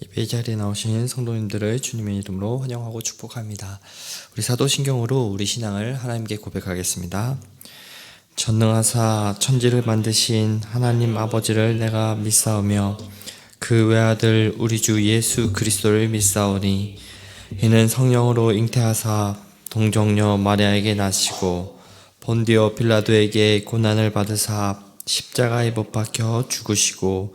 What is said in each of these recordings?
예배 자리에 나오신 성도님들을 주님의 이름으로 환영하고 축복합니다. 우리 사도신경으로 우리 신앙을 하나님께 고백하겠습니다. 전능하사 천지를 만드신 하나님 아버지를 내가 믿사오며 그 외아들 우리 주 예수 그리스도를 믿사오니 이는 성령으로 잉태하사 동정녀 마리아에게 나시고 본디오 빌라도에게 고난을 받으사 십자가에 못 박혀 죽으시고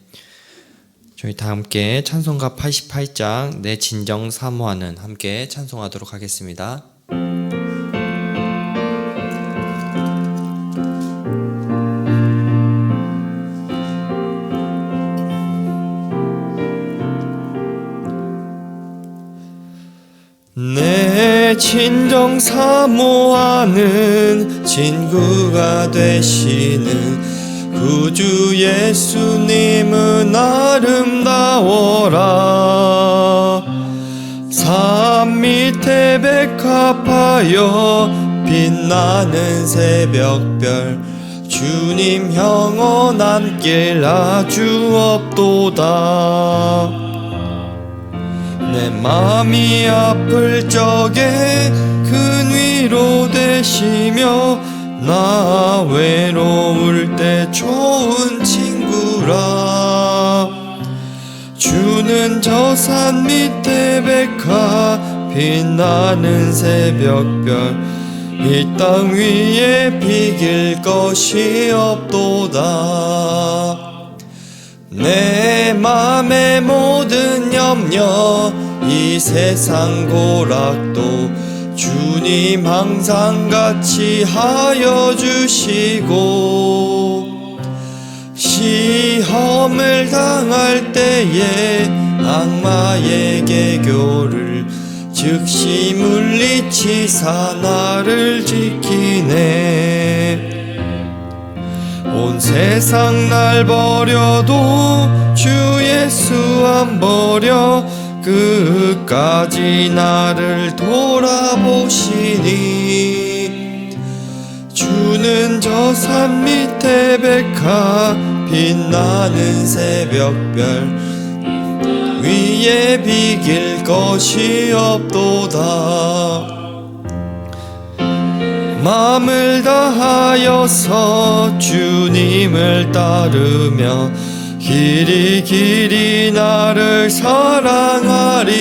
저희 다 함께 찬송가 88장 내 진정 사모하는 함께 찬송하도록 하겠습니다. 내 진정 사모하는 친구가 되시는 구주 예수님은 아름다워라. 산 밑에 백합하여 빛나는 새벽별 주님 영원한 길 아주 없도다. 내 맘이 아플 적에 큰 위로 되시며 나 외로울 때 좋은 친구라. 주는 저 산 밑에 백화 빛나는 새벽별. 이 땅 위에 비길 것이 없도다. 내 맘의 모든 염려 이 세상 고락도 주님 항상 같이 하여 주시고 시험을 당할 때에 악마의 개교를 즉시 물리치사 나를 지키네. 온 세상 날 버려도 주 예수 안 버려 끝까지 나를 돌아보시니 주는 저 산 밑에 백화 빛나는 새벽별 위에 비길 것이 없도다. 마음을 다하여서 주님을 따르며 길이 길이 나를 사랑하리니.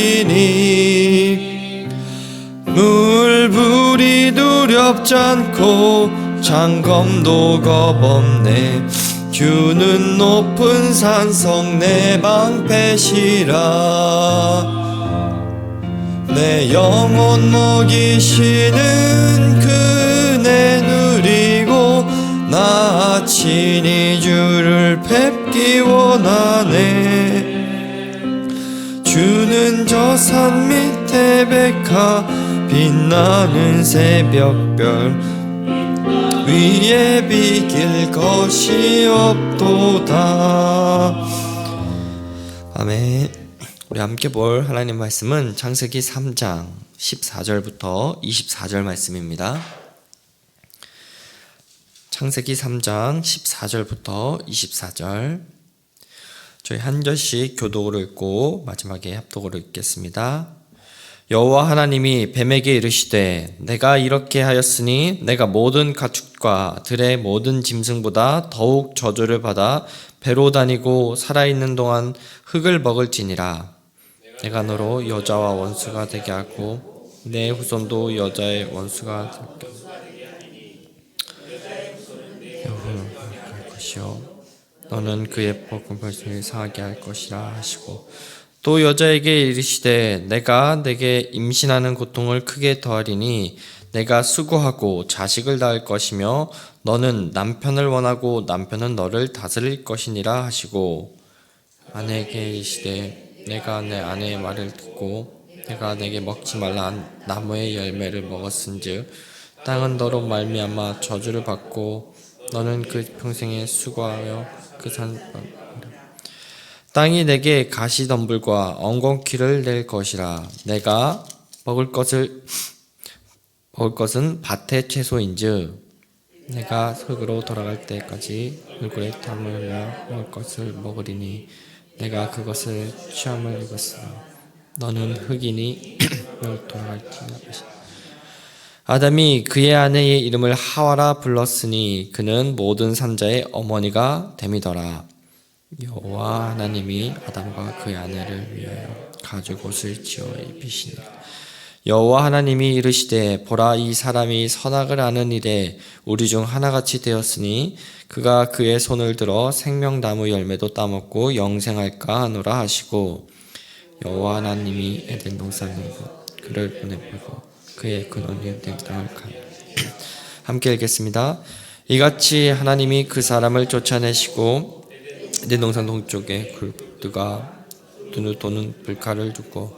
물불이 두렵지 않고 장검도 겁없네. 주는 높은 산성 내 방패시라. 내 영혼 먹이시는 그네 누리고 나 친히 주를 뵙기 원하네. 주는 저 산 밑에 백화 빛나는 새벽별 위에 비길 것이 없도다. 아멘. 우리 함께 볼 하나님 말씀은 창세기 3장 14절부터 24절 말씀입니다. 창세기 3장 14절부터 24절. 저희 한 절씩 교독으로 읽고 마지막에 합독으로 읽겠습니다. 여호와 하나님이 뱀에게 이르시되 내가 이렇게 하였으니 내가 모든 가축과 들의 모든 짐승보다 더욱 저주를 받아 배로 다니고 살아있는 동안 흙을 먹을지니라. 내가 너로 여자와 원수가 되게 하고 내 후손도 여자의 원수가 할 것이요 너는 그의 벌송을 상하게 할 것이라 하시고 또 여자에게 이르시되 내가 내게 임신하는 고통을 크게 더하리니 내가 수고하고 자식을 낳을 것이며 너는 남편을 원하고 남편은 너를 다스릴 것이니라 하시고 아내에게 이르시되 내가 내 아내의 말을 듣고 내가 내게 먹지 말라 한 나무의 열매를 먹었은즉 땅은 너로 말미암아 저주를 받고 너는 그 평생에 수고하여 그 산 땅이 내게 가시덤불과 엉겅퀴를 낼 것이라. 내가 먹을 것을 먹을 것은 밭의 채소인즉 내가 흙으로 돌아갈 때까지 얼굴에 땀을 흘려 먹을 것을 먹으리니 내가 그것을 취함을 입었으나 너는 흙이니 너 돌아갈지니 아담이 그의 아내의 이름을 하와라 불렀으니 그는 모든 산자의 어머니가 됨이더라. 여호와 하나님이 아담과 그의 아내를 위하여 가죽 옷을 지어 입히시니 여호와 하나님이 이르시되 보라 이 사람이 선악을 아는 일에 우리 중 하나같이 되었으니 그가 그의 손을 들어 생명나무 열매도 따먹고 영생할까 하노라 하시고 여호와 하나님이 에덴 동산에 그를 보내보고 그의 근원이 된 땅을 가 함께 읽겠습니다. 이같이 하나님이 그 사람을 쫓아내시고 에덴 동산 동쪽에 그가 눈을 도는 불칼을 두고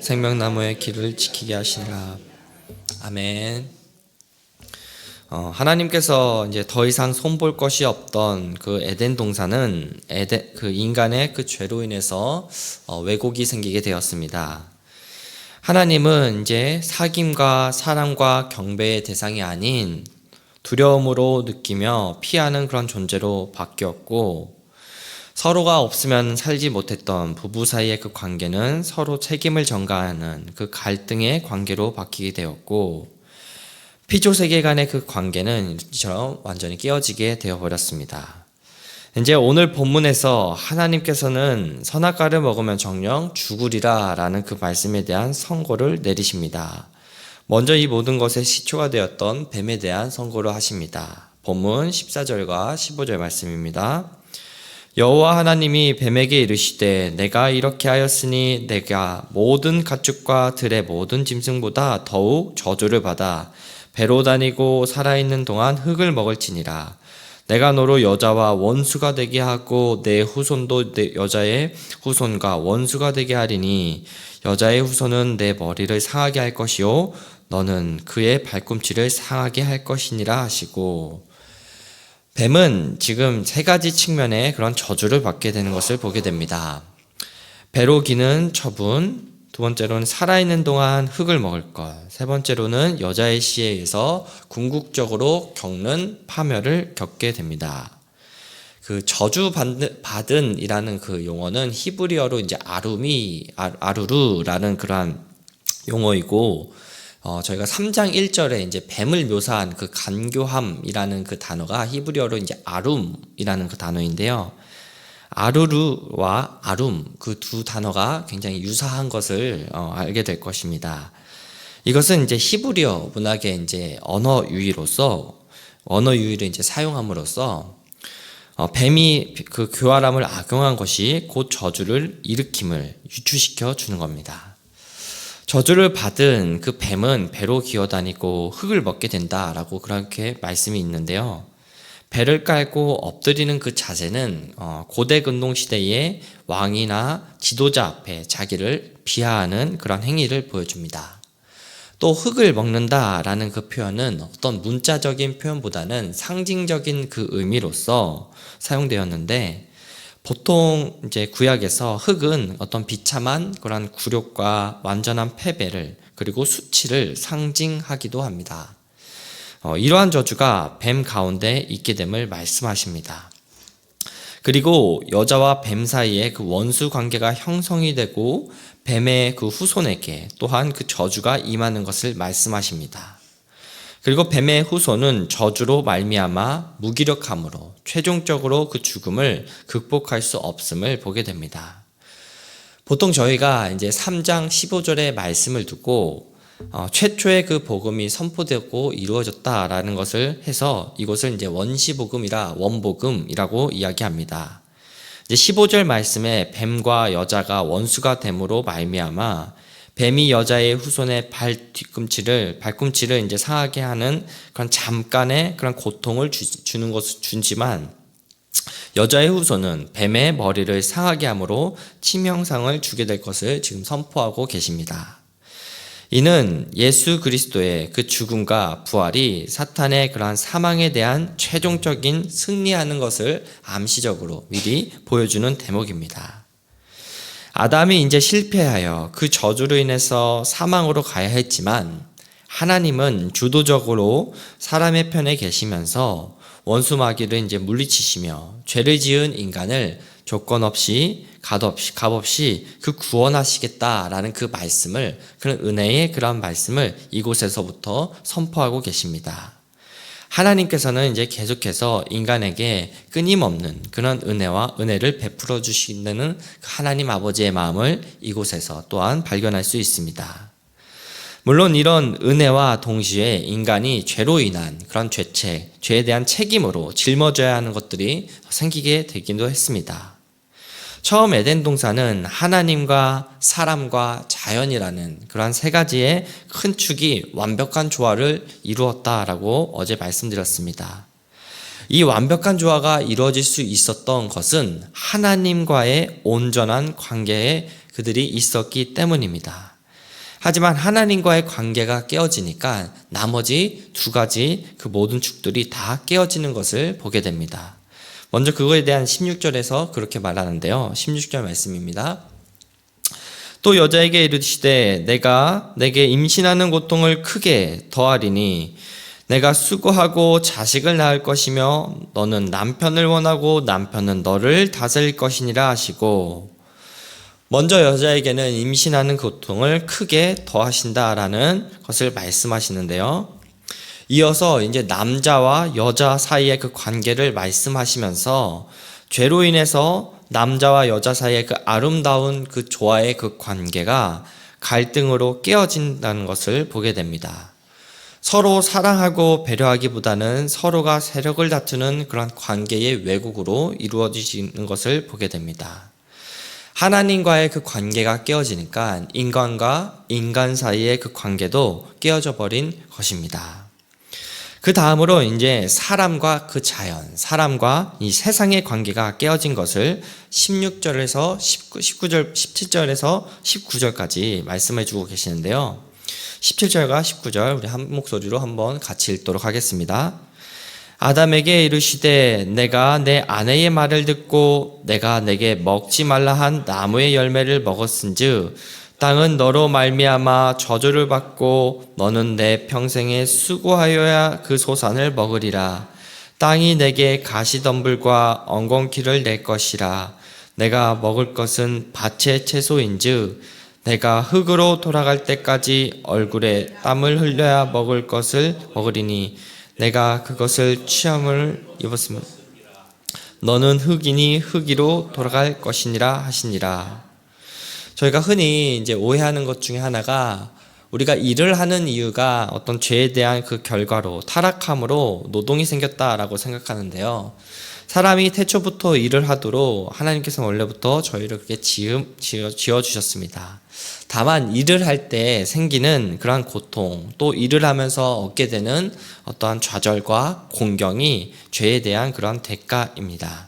생명나무의 길을 지키게 하시니라. 아멘. 어, 하나님께서 이제 더 이상 손볼 것이 없던 그 에덴 동산은 에덴 그 인간의 그 죄로 인해서 어, 왜곡이 생기게 되었습니다. 하나님은 이제 사귐과 사랑과 경배의 대상이 아닌 두려움으로 느끼며 피하는 그런 존재로 바뀌었고 서로가 없으면 살지 못했던 부부 사이의 그 관계는 서로 책임을 전가하는 그 갈등의 관계로 바뀌게 되었고 피조 세계 간의 그 관계는 이처럼 완전히 깨어지게 되어 버렸습니다. 이제 오늘 본문에서 하나님께서는 선악과를 먹으면 정령 죽으리라 라는 그 말씀에 대한 선고를 내리십니다. 먼저 이 모든 것의 시초가 되었던 뱀에 대한 선고를 하십니다. 본문 14절과 15절 말씀입니다. 여호와 하나님이 뱀에게 이르시되 내가 이렇게 하였으니 내가 모든 가축과 들의 모든 짐승보다 더욱 저주를 받아 배로 다니고 살아있는 동안 흙을 먹을지니라 내가 너로 여자와 원수가 되게 하고 내 후손도 내 여자의 후손과 원수가 되게 하리니 여자의 후손은 내 머리를 상하게 할 것이요 너는 그의 발꿈치를 상하게 할 것이니라 하시고 뱀은 지금 세 가지 측면의 그런 저주를 받게 되는 것을 보게 됩니다. 배로 기는 처분, 두 번째로는 살아있는 동안 흙을 먹을 것, 세 번째로는 여자의 시에 의해서 궁극적으로 겪는 파멸을 겪게 됩니다. 그 저주 받은 이라는 그 용어는 히브리어로 이제 아루미, 아, 아루루라는 그러한 용어이고, 어, 저희가 3장 1절에 이제 뱀을 묘사한 그 간교함이라는 그 단어가 히브리어로 이제 아룸이라는 그 단어인데요. 아루루와 아룸 그 두 단어가 굉장히 유사한 것을 어, 알게 될 것입니다. 이것은 이제 히브리어 문학의 이제 언어 유희로서 언어 유희를 이제 사용함으로써 어, 뱀이 그 교활함을 악용한 것이 곧 저주를 일으킴을 유추시켜 주는 겁니다. 저주를 받은 그 뱀은 배로 기어다니고 흙을 먹게 된다라고 그렇게 말씀이 있는데요. 배를 깔고 엎드리는 그 자세는 어, 고대 근동 시대의 왕이나 지도자 앞에 자기를 비하하는 그런 행위를 보여줍니다. 또 흙을 먹는다라는 그 표현은 어떤 문자적인 표현보다는 상징적인 그 의미로서 사용되었는데 보통 이제 구약에서 흙은 어떤 비참한 그런 굴욕과 완전한 패배를 그리고 수치를 상징하기도 합니다. 어, 이러한 저주가 뱀 가운데 있게 됨을 말씀하십니다. 그리고 여자와 뱀 사이에 그 원수 관계가 형성이 되고 뱀의 그 후손에게 또한 그 저주가 임하는 것을 말씀하십니다. 그리고 뱀의 후손은 저주로 말미암아 무기력함으로 최종적으로 그 죽음을 극복할 수 없음을 보게 됩니다. 보통 저희가 이제 3장 15절의 말씀을 어, 최초의 그 복음이 선포되고 이루어졌다라는 것을 해서 이것을 이제 원시 복음이라 원복음이라고 이야기합니다. 이제 15절 말씀에 뱀과 여자가 원수가 됨으로 말미암아 뱀이 여자의 후손의 발 뒤꿈치를 발꿈치를 이제 상하게 하는 그런 잠깐의 그런 고통을 주, 는 것을 주지만 여자의 후손은 뱀의 머리를 상하게 함으로 치명상을 주게 될 것을 지금 선포하고 계십니다. 이는 예수 그리스도의 그 죽음과 부활이 사탄의 그러한 사망에 대한 최종적인 승리하는 것을 암시적으로 미리 보여주는 대목입니다. 아담이 이제 실패하여 그 저주로 인해서 사망으로 가야 했지만 하나님은 주도적으로 사람의 편에 계시면서 원수 마귀를 이제 물리치시며 죄를 지은 인간을 조건 없이 값 없이 값 없이 그 구원하시겠다라는 그 말씀을 그런 은혜의 그런 말씀을 이곳에서부터 선포하고 계십니다. 하나님께서는 이제 계속해서 인간에게 끊임없는 그런 은혜와 은혜를 베풀어 주시는 그 하나님 아버지의 마음을 이곳에서 또한 발견할 수 있습니다. 물론 이런 은혜와 동시에 인간이 죄로 인한 그런 죄책, 죄에 대한 책임으로 짊어져야 하는 것들이 생기게 되기도 했습니다. 처음 에덴 동산은 하나님과 사람과 자연이라는 그러한 세 가지의 큰 축이 완벽한 조화를 이루었다라고 어제 말씀드렸습니다. 이 완벽한 조화가 이루어질 수 있었던 것은 하나님과의 온전한 관계에 그들이 있었기 때문입니다. 하지만 하나님과의 관계가 깨어지니까 나머지 두 가지 그 모든 축들이 다 깨어지는 것을 보게 됩니다. 먼저 그거에 대한 16절에서 그렇게 말하는데요. 16절 말씀입니다. 또 여자에게 이르시되 내가 내게 임신하는 고통을 크게 더하리니 내가 수고하고 자식을 낳을 것이며 너는 남편을 원하고 남편은 너를 다스릴 것이니라 하시고 먼저 여자에게는 임신하는 고통을 크게 더하신다라는 것을 말씀하시는데요. 이어서 이제 남자와 여자 사이의 그 관계를 말씀하시면서 죄로 인해서 남자와 여자 사이의 그 아름다운 그 조화의 그 관계가 갈등으로 깨어진다는 것을 보게 됩니다. 서로 사랑하고 배려하기보다는 서로가 세력을 다투는 그런 관계의 왜곡으로 이루어지는 것을 보게 됩니다. 하나님과의 그 관계가 깨어지니까 인간과 인간 사이의 그 관계도 깨어져 버린 것입니다. 그 다음으로 이제 사람과 그 자연, 사람과 이 세상의 관계가 깨어진 것을 16절에서 19, 19절, 17절에서 19절까지 말씀해 주고 계시는데요. 17절과 19절 우리 한 목소리로 한번 같이 읽도록 하겠습니다. 아담에게 이르시되 내가 내 아내의 말을 듣고 내가 내게 먹지 말라 한 나무의 열매를 먹었은즉 땅은 너로 말미암아 저주를 받고 너는 내 평생에 수고하여야 그 소산을 먹으리라. 땅이 내게 가시덤불과 엉겅퀴를 낼 것이라. 내가 먹을 것은 밭의 채소인즉 내가 흙으로 돌아갈 때까지 얼굴에 땀을 흘려야 먹을 것을 먹으리니 내가 그것을 취함을 입었으면 너는 흙이니 흙이로 돌아갈 것이니라 하시니라. 저희가 흔히 이제 오해하는 것 중에 하나가 우리가 일을 하는 이유가 어떤 죄에 대한 그 결과로 타락함으로 노동이 생겼다라고 생각하는데요. 사람이 태초부터 일을 하도록 하나님께서 원래부터 저희를 그렇게 지음, 지어, 지어 주셨습니다. 다만 일을 할 때 생기는 그러한 고통, 또 일을 하면서 얻게 되는 어떠한 좌절과 공경이 죄에 대한 그러한 대가입니다.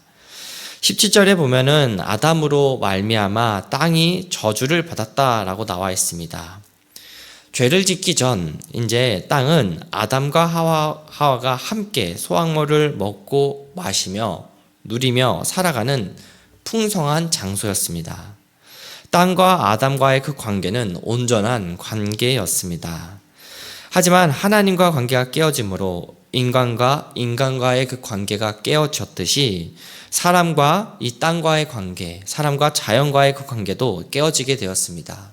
17절에 보면은 아담으로 말미암아 땅이 저주를 받았다라고 나와 있습니다. 죄를 짓기 전 이제 땅은 아담과 하와, 하와가 함께 소확물을 먹고 마시며 누리며 살아가는 풍성한 장소였습니다. 땅과 아담과의 그 관계는 온전한 관계였습니다. 하지만 하나님과 관계가 깨어짐으로 인간과 인간과의 그 관계가 깨어졌듯이 사람과 이 땅과의 관계, 사람과 자연과의 그 관계도 깨어지게 되었습니다.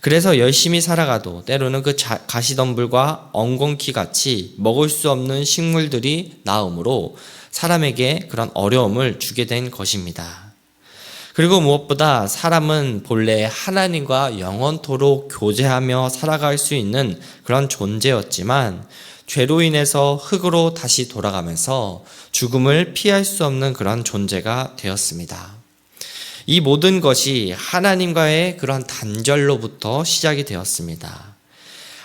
그래서 열심히 살아가도 때로는 그 가시덤불과 엉겅퀴 같이 먹을 수 없는 식물들이 나오므로 사람에게 그런 어려움을 주게 된 것입니다. 그리고 무엇보다 사람은 본래 하나님과 영원토록 교제하며 살아갈 수 있는 그런 존재였지만 죄로 인해서 흙으로 다시 돌아가면서 죽음을 피할 수 없는 그런 존재가 되었습니다. 이 모든 것이 하나님과의 그런 단절로부터 시작이 되었습니다.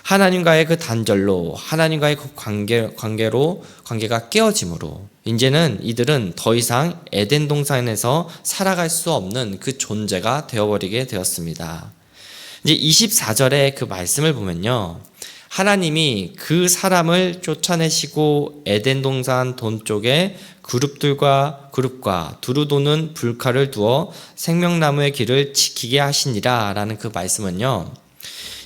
하나님과의 그 단절로 하나님과의 그 관계 관계로 관계가 깨어짐으로 이제는 이들은 더 이상 에덴 동산에서 살아갈 수 없는 그 존재가 되어버리게 되었습니다. 이제 24절의 그 말씀을 보면요. 하나님이 그 사람을 쫓아내시고 에덴 동산 돈 쪽에 그룹들과 그룹과 두루 도는 불칼을 두어 생명나무의 길을 지키게 하시니라라는 그 말씀은요.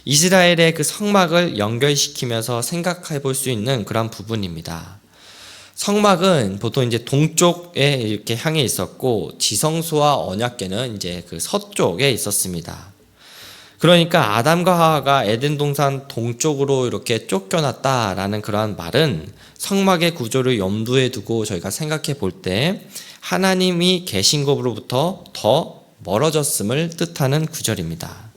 이스라엘의 그 성막을 연결시키면서 생각해 볼 수 있는 그런 부분입니다. 성막은 보통 이제 동쪽에 이렇게 향해 있었고 지성소와 언약궤는 이제 그 서쪽에 있었습니다. 그러니까 아담과 하와가 에덴 동산 동쪽으로 이렇게 쫓겨났다라는 그러한 말은 성막의 구조를 염두에 두고 저희가 생각해 볼 때 하나님이 계신 것으로부터 더 멀어졌음을 뜻하는 구절입니다.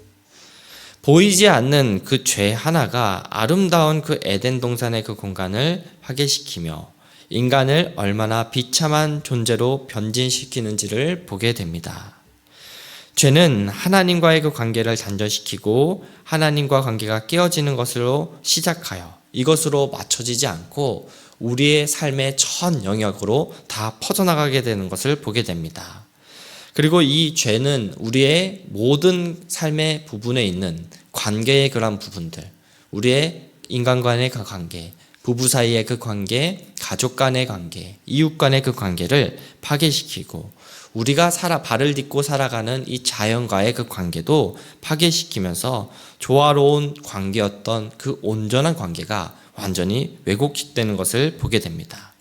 보이지 않는 그 죄 하나가 아름다운 그 에덴 동산의 그 공간을 파괴시키며 인간을 얼마나 비참한 존재로 변진시키는지를 보게 됩니다. 죄는 하나님과의 그 관계를 단절시키고 하나님과 관계가 깨어지는 것으로 시작하여 이것으로 맞춰지지 않고 우리의 삶의 전 영역으로 다 퍼져나가게 되는 것을 보게 됩니다. 그리고 이 죄는 우리의 모든 삶의 부분에 있는 관계의 그런 부분들, 우리의 인간 간의 그 관계, 부부 사이의 그 관계, 가족 간의 관계, 이웃 간의 그 관계를 파괴시키고 우리가 살아 발을 딛고 살아가는 이 자연과의 그 관계도 파괴시키면서 조화로운 관계였던 그 온전한 관계가 완전히 왜곡되는 것을 보게 됩니다.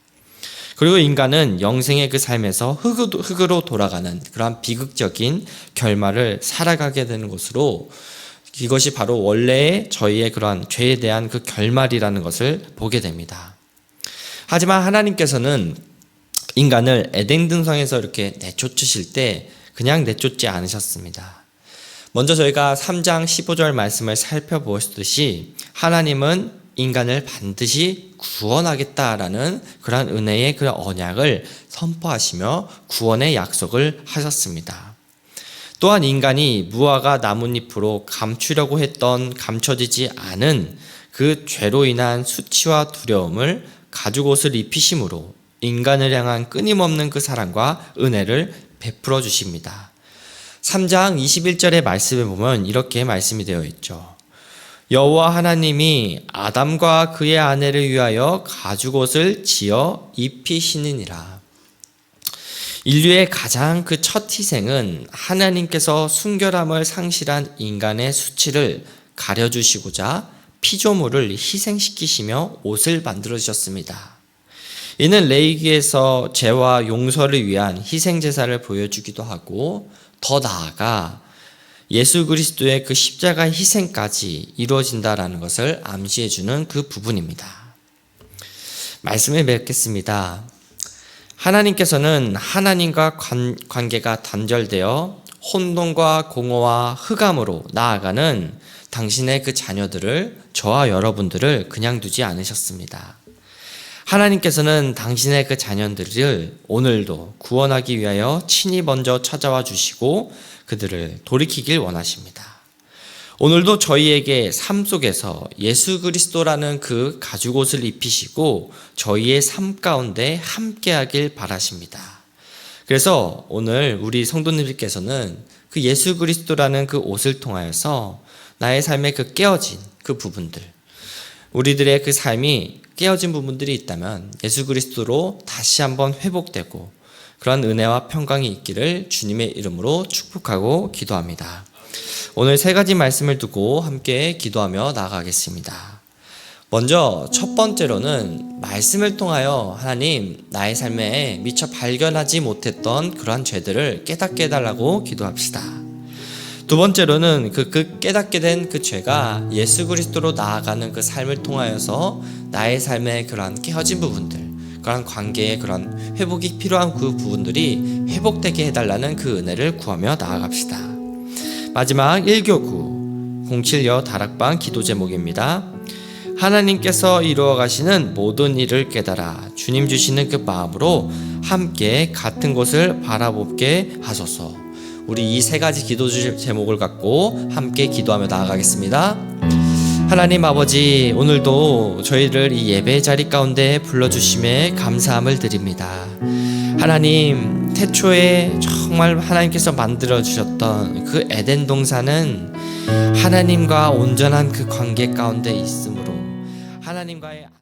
그리고 인간은 영생의 그 삶에서 흙으로 돌아가는 그러한 비극적인 결말을 살아가게 되는 것으로 이것이 바로 원래의 저희의 그러한 죄에 대한 그 결말이라는 것을 보게 됩니다. 하지만 하나님께서는 인간을 에덴 등성에서 이렇게 내쫓으실 때 그냥 내쫓지 않으셨습니다. 먼저 저희가 3장 15절 말씀을 살펴보았듯이 하나님은 인간을 반드시 구원하겠다라는 그러한 은혜의 그 언약을 선포하시며 구원의 약속을 하셨습니다. 또한 인간이 무화과 나뭇잎으로 감추려고 했던 감춰지지 않은 그 죄로 인한 수치와 두려움을 가죽옷을 입히심으로 인간을 향한 끊임없는 그 사랑과 은혜를 베풀어 주십니다. 3장 21절의 말씀에 보면 이렇게 말씀이 되어 있죠. 여호와 하나님이 아담과 그의 아내를 위하여 가죽옷을 지어 입히시느니라. 인류의 가장 그 첫 희생은 하나님께서 순결함을 상실한 인간의 수치를 가려주시고자 피조물을 희생시키시며 옷을 만들어 주셨습니다. 이는 레이기에서 죄와 용서를 위한 희생 제사를 보여주기도 하고 더 나아가 예수 그리스도의 그 십자가 희생까지 이루어진다라는 것을 암시해 주는 그 부분입니다. 말씀을 맺겠습니다. 하나님께서는 하나님과 관, 관계가 단절되어 혼돈과 공허와 흑암으로 나아가는 당신의 그 자녀들을 저와 여러분들을 그냥 두지 않으셨습니다. 하나님께서는 당신의 그 자녀들을 오늘도 구원하기 위하여 친히 먼저 찾아와 주시고 그들을 돌이키길 원하십니다. 오늘도 저희에게 삶 속에서 예수 그리스도라는 그 가죽옷을 입히시고 저희의 삶 가운데 함께하길 바라십니다. 그래서 오늘 우리 성도님들께서는 그 예수 그리스도라는 그 옷을 통하여서 나의 삶의 그 깨어진 그 부분들, 우리들의 그 삶이 깨어진 부분들이 있다면 예수 그리스도로 다시 한번 회복되고 그런 은혜와 평강이 있기를 주님의 이름으로 축복하고 기도합니다. 오늘 세 가지 말씀을 두고 함께 기도하며 나아가겠습니다. 먼저 첫 번째로는 말씀을 통하여 하나님 나의 삶에 미처 발견하지 못했던 그러한 죄들을 깨닫게 해달라고 기도합시다. 두 번째로는 그, 그 깨닫게 된 그 죄가 예수 그리스도로 나아가는 그 삶을 통하여서 나의 삶의 그러한 깨어진 부분들, 그러한 관계의 그런 회복이 필요한 그 부분들이 회복되게 해달라는 그 은혜를 구하며 나아갑시다. 마지막 1교구 07여 다락방 기도 제목입니다. 하나님께서 이루어 가시는 모든 일을 깨달아 주님 주시는 그 마음으로 함께 같은 곳을 바라보게 하소서. 우리 이 세 가지 기도 제목을 갖고 함께 기도하며 나아가겠습니다. 하나님 아버지 오늘도 저희를 이 예배 자리 가운데 불러주심에 감사함을 드립니다. 하나님 태초에 정말 하나님께서 만들어 주셨던 그 에덴 동산은 하나님과 온전한 그 관계 가운데 있으므로 하나님과의